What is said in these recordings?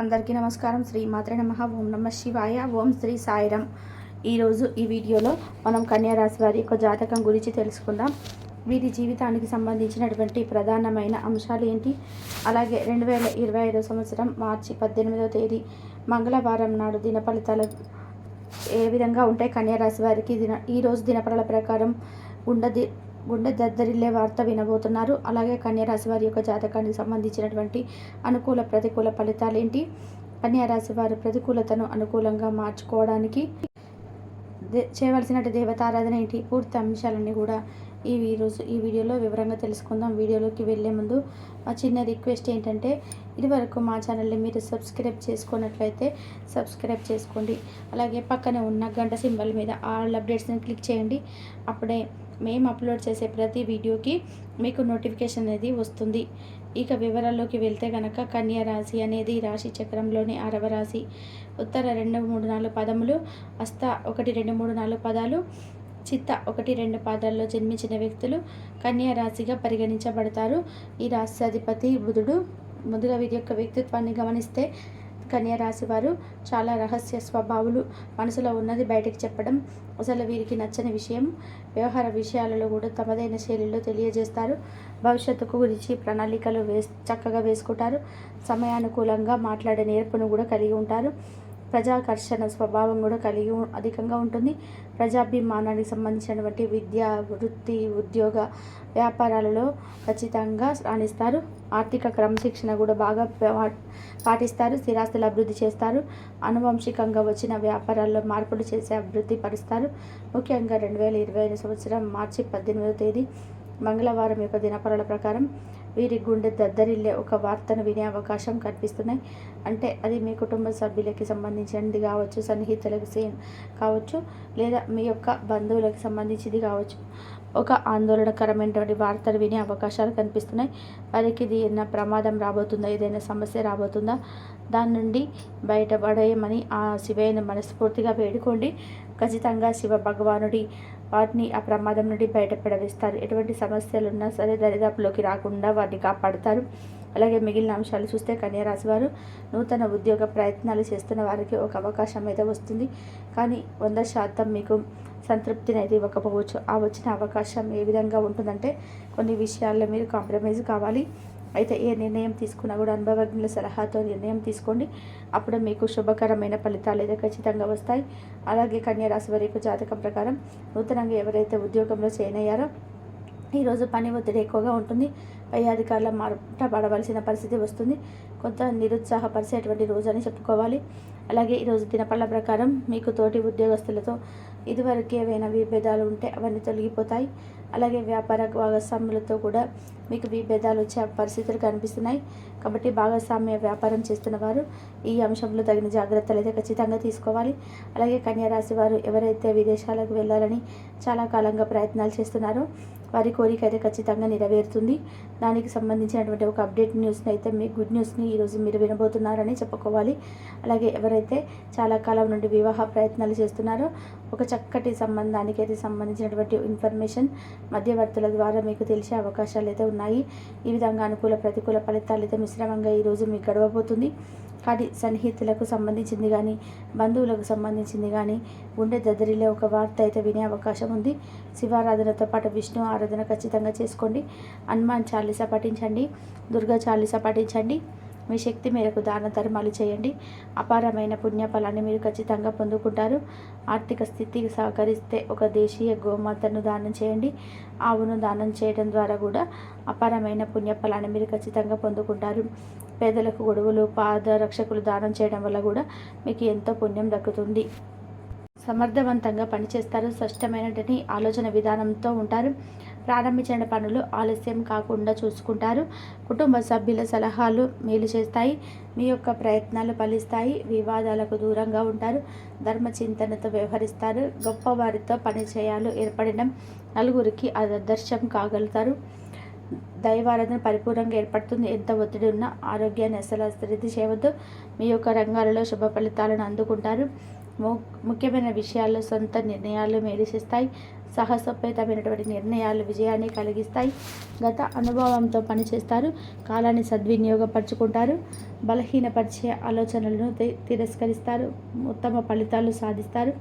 అందరికీ నమస్కారం. శ్రీ మాత్ర నమ. ఓం నమ శివాయ. ఓం శ్రీ సాయిరం. ఈరోజు ఈ వీడియోలో మనం కన్యారాశి వారి యొక్క జాతకం గురించి తెలుసుకుందాం. వీరి జీవితానికి సంబంధించినటువంటి ప్రధానమైన అంశాలు ఏంటి? అలాగే రెండు వేల ఇరవై ఐదో సంవత్సరం మార్చి పద్దెనిమిదవ తేదీ మంగళవారం నాడు దిన ఫలితాలు ఏ విధంగా ఉంటాయి? కన్యారాశి వారికి దిన ఈరోజు దినఫలాల ప్రకారం ఉండది గుండె దద్దరిల్లే వార్త వినబోతున్నారు. అలాగే కన్యారాశి వారి యొక్క జాతకానికి సంబంధించినటువంటి అనుకూల ప్రతికూల ఫలితాలు ఏంటి కన్యారాశి వారి ప్రతికూలతను అనుకూలంగా మార్చుకోవడానికి చేయవలసిన దేవతారాధన ఏంటి? పూర్తి అంశాలన్నీ కూడా ఈ ఈరోజు ఈ వీడియోలో వివరంగా తెలుసుకుందాం. వీడియోలోకి వెళ్ళే ముందు మా చిన్న రిక్వెస్ట్ ఏంటంటే ఇదివరకు మా ఛానల్ని మీరు సబ్స్క్రైబ్ చేసుకున్నట్లయితే సబ్స్క్రైబ్ చేసుకోండి. అలాగే పక్కనే ఉన్న గంట సింబల్ మీద ఆల్ అప్డేట్స్ని క్లిక్ చేయండి. అప్పుడే మేము అప్లోడ్ చేసే ప్రతి వీడియోకి మీకు నోటిఫికేషన్ అనేది వస్తుంది. ఇక వివరాల్లోకి వెళ్తే కనుక కన్యా రాశి అనేది రాశి చక్రంలోని ఆరవ రాశి. ఉత్తర రెండు మూడు నాలుగు పదములు హస్త ఒకటి రెండు మూడు నాలుగు పదాలు చిత్త ఒకటి రెండు పాదాల్లో జన్మించిన వ్యక్తులు కన్యా రాశిగా పరిగణించబడతారు. ఈ రాశి అధిపతి బుధుడు. ముందుగా వీరి యొక్క వ్యక్తిత్వాన్ని గమనిస్తే కన్యరాశి వారు చాలా రహస్య స్వభావులు. మనసులో ఉన్నది బయటకు చెప్పడం అసలు వీరికి నచ్చని విషయం వ్యవహార విషయాలలో కూడా తమదైన శైలిలో తెలియజేస్తారు. భవిష్యత్తుకు గురించి ప్రణాళికలు వేస్ చక్కగా వేసుకుంటారు. సమయానుకూలంగా మాట్లాడే నేర్పును కూడా కలిగి ఉంటారు. ప్రజాకర్షణ స్వభావం కూడా కలిగి అధికంగా ఉంటుంది. ప్రజాభిమానానికి సంబంధించినటువంటి విద్య వృత్తి ఉద్యోగ వ్యాపారాలలో ఖచ్చితంగా రాణిస్తారు. ఆర్థిక క్రమశిక్షణ కూడా బాగా పాటిస్తారు స్థిరాస్తులు అభివృద్ధి చేస్తారు. అనువంశికంగా వచ్చిన వ్యాపారాల్లో మార్పులు చేసి అభివృద్ధి పరుస్తారు. ముఖ్యంగా రెండు వేల ఇరవై ఐదు సంవత్సరం మార్చి పద్దెనిమిదవ తేదీ మంగళవారం యొక్క దినపరాల ప్రకారం వీరి గుండె దద్దరిల్లే ఒక వార్తను వినే అవకాశం కనిపిస్తున్నాయి. అంటే అది మీ కుటుంబ సభ్యులకి సంబంధించినది కావచ్చు సన్నిహితులకు సేమ్ కావచ్చు లేదా మీ యొక్క బంధువులకు సంబంధించింది కావచ్చు. ఒక ఆందోళనకరమైనటువంటి వార్తలు వినే అవకాశాలు కనిపిస్తున్నాయి. వారికి ఇది ఏదైనా ప్రమాదం రాబోతుందా ఏదైనా సమస్య రాబోతుందా దాని నుండి బయటపడేయమని ఆ శివయ్యను మనస్ఫూర్తిగా వేడుకోండి. ఖచ్చితంగా శివ భగవానుడి వాటిని ఆ ప్రమాదం నుండి బయటపడవేస్తారు ఎటువంటి సమస్యలు ఉన్నా సరే దరిదాపులోకి రాకుండా వారిని కాపాడుతారు. అలాగే మిగిలిన అంశాలు చూస్తే కన్యారాశి వారు నూతన ఉద్యోగ ప్రయత్నాలు చేస్తున్న వారికి ఒక అవకాశం అయితే వస్తుంది. కానీ వంద శాతం మీకు సంతృప్తిని అయితే ఇవ్వకపోవచ్చు. ఆ వచ్చిన అవకాశం ఏ విధంగా ఉంటుందంటే కొన్ని విషయాల్లో మీరు కాంప్రమైజ్ కావాలి. అయితే ఏ నిర్ణయం తీసుకున్నా కూడా అనుభవజ్ఞుల సలహాతో నిర్ణయం తీసుకోండి. అప్పుడు మీకు శుభకరమైన ఫలితాలు అయితే ఖచ్చితంగా వస్తాయి. అలాగే కన్యా రాశి వారి యొక్క జాతకం ప్రకారం నూతనంగా ఎవరైతే ఉద్యోగంలో చేయనయ్యారో ఈరోజు పని ఒత్తిడి ఎక్కువగా ఉంటుంది. పై అధికారుల మాట పడవలసిన పరిస్థితి వస్తుంది. కొంత నిరుత్సాహపరిచేటువంటి రోజు అని చెప్పుకోవాలి. అలాగే ఈరోజు దినపళ్ళ ప్రకారం మీకు తోటి ఉద్యోగస్తులతో ఇదివరకు ఏవైనా విభేదాలు ఉంటే అవన్నీ తొలగిపోతాయి. అలాగే వ్యాపార భాగస్వాములతో కూడా మీకు విభేదాలు వచ్చే పరిస్థితులు కనిపిస్తున్నాయి. కాబట్టి భాగస్వామ్య వ్యాపారం చేస్తున్న వారు ఈ అంశంలో తగిన జాగ్రత్తలు అయితే ఖచ్చితంగా తీసుకోవాలి. అలాగే కన్యారాశి వారు ఎవరైతే విదేశాలకు వెళ్ళాలని చాలా కాలంగా ప్రయత్నాలు చేస్తున్నారో వారి కోరిక అయితే ఖచ్చితంగా నెరవేరుతుంది. దానికి సంబంధించినటువంటి ఒక అప్డేట్ న్యూస్ని అయితే మీ గుడ్ న్యూస్ని ఈరోజు మీరు వినబోతున్నారని చెప్పుకోవాలి. అలాగే ఎవరైతే చాలా కాలం నుండి వివాహ ప్రయత్నాలు చేస్తున్నారో ఒక చక్కటి సంబంధానికి అయితే సంబంధించినటువంటి ఇన్ఫర్మేషన్ మధ్యవర్తుల ద్వారా మీకు తెలిసే అవకాశాలు అయితే ఉన్నాయి. ఈ విధంగా అనుకూల ప్రతికూల ఫలితాలు అయితే మిశ్రమంగా ఈరోజు మీకు గడవబోతుంది. కానీ సన్నిహితులకు సంబంధించింది కానీ బంధువులకు సంబంధించింది కానీ ఉండే దద్దరిలో ఒక వార్త అయితే వినే అవకాశం ఉంది. శివారాధనతో పాటు విష్ణు ఆరాధన ఖచ్చితంగా చేసుకోండి. హనుమాన్ చాలీస పఠించండి. దుర్గా చాలీస పఠించండి. మీ శక్తి మేరకు దాన ధర్మాలు చేయండి. అపారమైన పుణ్యఫలాన్ని మీరు ఖచ్చితంగా పొందుకుంటారు. ఆర్థిక స్థితికి సహకరిస్తే ఒక దేశీయ గోమాతను దానం చేయండి. ఆవును దానం చేయడం ద్వారా కూడా అపారమైన పుణ్యఫలాన్ని మీరు ఖచ్చితంగా పొందుకుంటారు. పేదలకు గొడవలు పాదరక్షకులు దానం చేయడం వల్ల కూడా మీకు ఎంతో పుణ్యం దక్కుతుంది. సమర్థవంతంగా పనిచేస్తారు. స్పష్టమైనటువంటి ఆలోచన విధానంతో ఉంటారు. ప్రారంభించిన పనులు ఆలస్యం కాకుండా చూసుకుంటారు. కుటుంబ సభ్యుల సలహాలు మేలు చేస్తాయి. మీ యొక్క ప్రయత్నాలు ఫలిస్తాయి. వివాదాలకు దూరంగా ఉంటారు. ధర్మ చింతనతో వ్యవహరిస్తారు. గొప్పవారితో పనిచేయాలు ఏర్పడడం నలుగురికి ఆదర్శం కాగలుగుతారు. దైవారాధన పరిపూర్ణంగా ఏర్పడుతుంది. ఎంత ఒత్తిడి ఉన్నా ఆరోగ్యాన్ని అసలు అశ్రద్ధ చేయవద్దు. మీ యొక్క రంగాలలో శుభ ఫలితాలను అందుకుంటారు. ము ముఖ్యమైన విషయాల్లో సొంత నిర్ణయాలు మేలు చేస్తాయి. సాహసోపేతమైనటువంటి నిర్ణయాలు విజయాన్ని కలిగిస్తాయి. గత అనుభవంతో పనిచేస్తారు. కాలాన్ని సద్వినియోగపరుచుకుంటారు. బలహీనపరిచే ఆలోచనలను తి- తిరస్కరిస్తారు. ఉత్తమ ఫలితాలు సాధిస్తారు.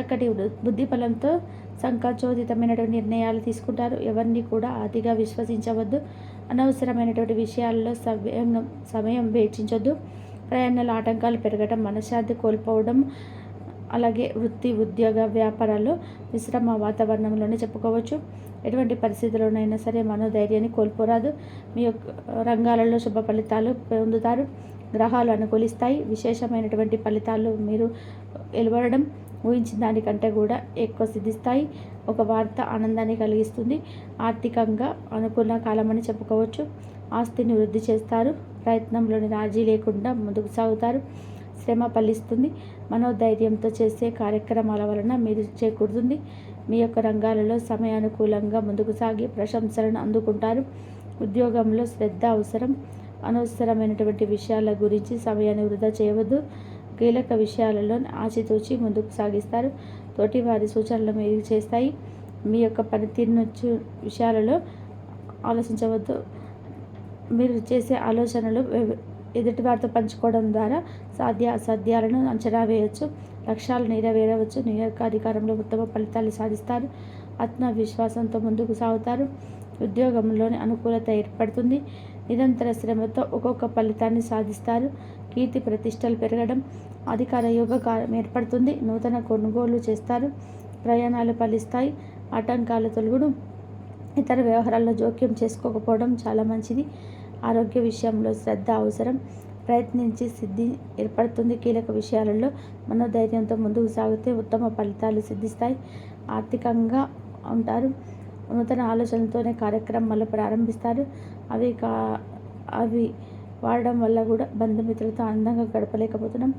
చక్కటి బుద్ధి బలంతో సంకచోదితమైనటువంటి నిర్ణయాలు తీసుకుంటారు. ఎవరిని కూడా అతిగా విశ్వసించవద్దు. అనవసరమైనటువంటి విషయాల్లో సమయం సమయం వేచించొద్దు. ప్రయాణాల ఆటంకాలు పెరగడం మనశ్శాంతి కోల్పోవడం అలాగే వృత్తి ఉద్యోగ వ్యాపారాల్లో మిశ్రమ వాతావరణంలోనే చెప్పుకోవచ్చు. ఎటువంటి పరిస్థితుల్లోనైనా సరే మనోధైర్యాన్ని కోల్పోరాదు. మీ యొక్క రంగాలలో శుభ ఫలితాలు పొందుతారు. గ్రహాలు అనుకూలిస్తాయి. విశేషమైనటువంటి ఫలితాలు మీరు వెలువడడం ఊహించిన దానికంటే కూడా ఎక్కువ సిద్ధిస్తాయి. ఒక వార్త ఆనందాన్ని కలిగిస్తుంది. ఆర్థికంగా అనుకూల కాలమని చెప్పుకోవచ్చు. ఆస్తిని వృద్ధి చేస్తారు. ప్రయత్నంలోని రాజీ లేకుండా ముందుకు సాగుతారు. శ్రమ ఫలిస్తుంది. మనోధైర్యంతో చేసే కార్యక్రమాల వలన మీరు చేకూరుతుంది. మీ యొక్క రంగాలలో సమయానుకూలంగా ముందుకు సాగి ప్రశంసలను అందుకుంటారు. ఉద్యోగంలో శ్రద్ధ అవసరం. అనవసరమైనటువంటి విషయాల గురించి సమయాన్ని వృధా చేయవద్దు. కీలక విషయాలలో ఆచితూచి ముందుకు సాగిస్తారు. తోటి వారి సూచనలు మీరు చేస్తాయి. మీ యొక్క పనితీరును విషయాలలో ఆలోచించవద్దు. మీరు చేసే ఆలోచనలు ఎదుటివారితో పంచుకోవడం ద్వారా సాధ్య అసాధ్యాలను అంచనా వేయవచ్చు లక్ష్యాలు నెరవేరవచ్చు. నియోజక అధికారంలో ఉత్తమ ఫలితాలు సాధిస్తారు. ఆత్మవిశ్వాసంతో ముందుకు సాగుతారు. ఉద్యోగంలోని అనుకూలత ఏర్పడుతుంది. నిరంతర శ్రమతో ఒక్కొక్క ఫలితాన్ని సాధిస్తారు. కీర్తి ప్రతిష్టలు పెరగడం అధికార యోగకారం ఏర్పడుతుంది. నూతన కొనుగోలు చేస్తారు. ప్రయాణాలు ఫలిస్తాయి. ఆటంకాలు తొలగడం ఇతర వ్యవహారాల్లో జోక్యం చేసుకోకపోవడం చాలా మంచిది. ఆరోగ్య విషయంలో శ్రద్ధ అవసరం. ప్రయత్నించి సిద్ధి ఏర్పడుతుంది. కీలక విషయాలలో మనోధైర్యంతో ముందుకు సాగితే ఉత్తమ ఫలితాలు సిద్ధిస్తాయి. ఆర్థికంగా ఉంటారు. నూతన ఆలోచనలతోనే కార్యక్రమాలు ప్రారంభిస్తారు. అవి కా అవి వాడడం వల్ల కూడా బంధుమిత్రులతో ఆనందంగా గడపలేకపోతున్నాం.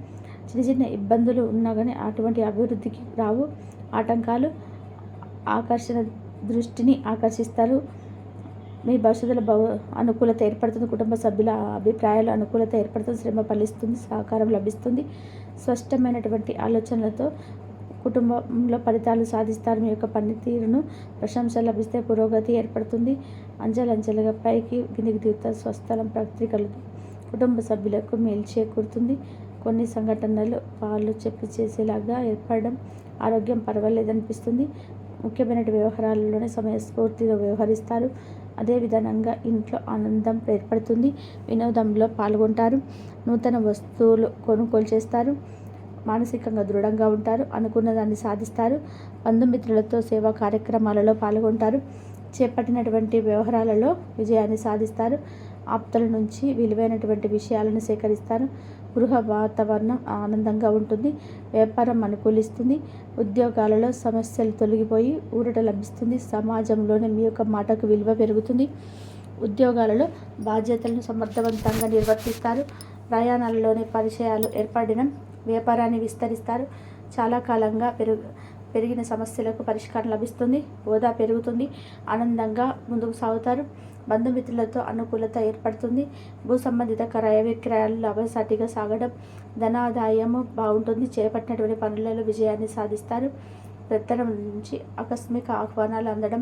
చిన్న చిన్న ఇబ్బందులు ఉన్నా కానీ అటువంటి అభివృద్ధికి రావు. ఆటంకాలు ఆకర్షణ దృష్టిని ఆకర్షిస్తారు. మీ భవిష్యత్తులో భవ అనుకూలత ఏర్పడుతుంది. కుటుంబ సభ్యుల అభిప్రాయాలు అనుకూలత ఏర్పడుతుంది శ్రమ ఫలిస్తుంది సహకారం లభిస్తుంది. స్పష్టమైనటువంటి ఆలోచనలతో కుటుంబంలో ఫలితాలు సాధిస్తారు. మీ యొక్క పనితీరును ప్రశంసలు లభిస్తే పురోగతి ఏర్పడుతుంది. అంచెలంచెలుగా పైకి కిందికి దిగుతారు స్వస్థలం పత్రికలు కుటుంబ సభ్యులకు మేలు చేకూరుతుంది. కొన్ని సంఘటనలు వాళ్ళు చెప్పి చేసేలాగా ఏర్పడడం ఆరోగ్యం పర్వాలేదనిపిస్తుంది. ముఖ్యమైన వ్యవహారాలలోనే సమయస్ఫూర్తిగా వ్యవహరిస్తారు. అదే విధంగా ఇంట్లో ఆనందం ఏర్పడుతుంది. వినోదంలో పాల్గొంటారు. నూతన వస్తువులు కొనుగోలు చేస్తారు. మానసికంగా దృఢంగా ఉంటారు. అనుకున్న దాన్ని సాధిస్తారు. బంధుమిత్రులతో సేవా కార్యక్రమాలలో పాల్గొంటారు. చేపట్టినటువంటి వ్యవహారాలలో విజయాన్ని సాధిస్తారు. ఆప్తుల నుంచి విలువైనటువంటి విషయాలను సేకరిస్తారు. గృహ వాతావరణం ఆనందంగా ఉంటుంది. వ్యాపారం అనుకూలిస్తుంది. ఉద్యోగాలలో సమస్యలు తొలగిపోయి ఊరట లభిస్తుంది. సమాజంలోనే మీ యొక్క మాటకు విలువ పెరుగుతుంది. ఉద్యోగాలలో బాధ్యతలను సమర్థవంతంగా నిర్వర్తిస్తారు. ప్రయాణాలలోని పరిచయాలు ఏర్పడడం వ్యాపారాన్ని విస్తరిస్తారు. చాలా కాలంగా పెరుగు పెరిగిన సమస్యలకు పరిష్కారం లభిస్తుంది. హోదా పెరుగుతుంది. ఆనందంగా ముందుకు సాగుతారు. బంధుమిత్రులతో అనుకూలత ఏర్పడుతుంది. భూ సంబంధిత క్రయ విక్రయాలు లాభసాటిగా సాగడం ధనాదాయము బాగుంటుంది. చేపట్టినటువంటి పనులలో విజయాన్ని సాధిస్తారు. పెత్తనం నుంచి ఆకస్మిక ఆహ్వానాలు అందడం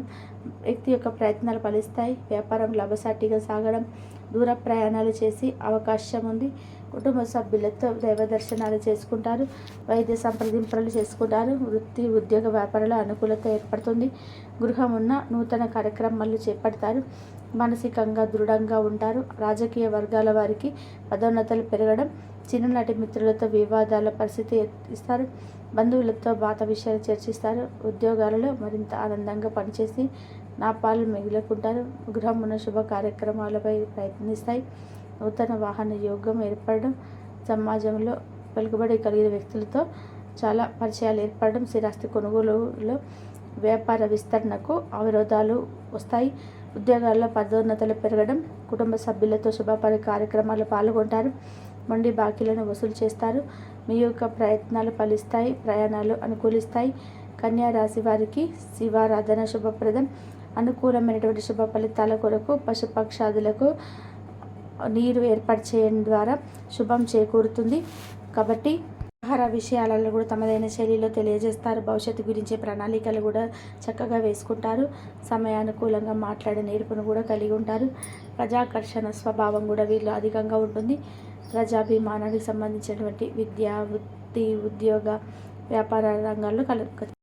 వ్యక్తి యొక్క ప్రయత్నాలు ఫలిస్తాయి. వ్యాపారం లాభసాటిగా సాగడం దూర ప్రయాణాలు చేసి అవకాశం ఉంది. కుటుంబ సభ్యులతో దైవ దర్శనాలు చేసుకుంటారు. వైద్య సంప్రదింపులు చేసుకుంటారు. వృత్తి ఉద్యోగ వ్యాపారాల అనుకూలత ఏర్పడుతుంది. గృహం ఉన్న నూతన కార్యక్రమాలు చేపడతారు. మానసికంగా దృఢంగా ఉంటారు. రాజకీయ వర్గాల వారికి పదోన్నతలు పెరగడం చిన్ననాటి మిత్రులతో వివాదాల పరిస్థితి ఇస్తారు బంధువులతో బాత విషయాలు చర్చిస్తారు. ఉద్యోగాలలో మరింత ఆనందంగా పనిచేసి నా పాలు మిగులుకుంటారు. ఉన్న శుభ కార్యక్రమాలపై ప్రయత్నిస్తాయి. నూతన వాహన యోగం ఏర్పడడం సమాజంలో పలుకుబడి కలిగిన వ్యక్తులతో చాలా పరిచయాలు ఏర్పడడం స్థిరాస్తి కొనుగోలులో వ్యాపార విస్తరణకు అవరోధాలు వస్తాయి. ఉద్యోగాల్లో పదోన్నతలు పెరగడం కుటుంబ సభ్యులతో శుభపరి కార్యక్రమాలు పాల్గొంటారు మొండి బాకీలను వసూలు చేస్తారు మీ యొక్క ప్రయత్నాలు ఫలిస్తాయి ప్రయాణాలు అనుకూలిస్తాయి. కన్యా రాశి వారికి శివారాధన శుభప్రదం. అనుకూలమైనటువంటి శుభ ఫలితాల కొరకు పశుపక్షాదులకు నీరు ఏర్పాటు చేయడం ద్వారా శుభం చేకూరుతుంది. కాబట్టి ఆహార విషయాలలో కూడా తమదైన శైలిలో తెలియజేస్తారు. భవిష్యత్తు గురించి ప్రణాళికలు కూడా చక్కగా వేసుకుంటారు. సమయానుకూలంగా మాట్లాడే నేర్పును కూడా కలిగి ఉంటారు. ప్రజాకర్షణ స్వభావం కూడా వీళ్ళు అధికంగా ఉంటుంది. ప్రజాభిమానానికి సంబంధించినటువంటి విద్య వృత్తి ఉద్యోగ వ్యాపార రంగాల్లో కలు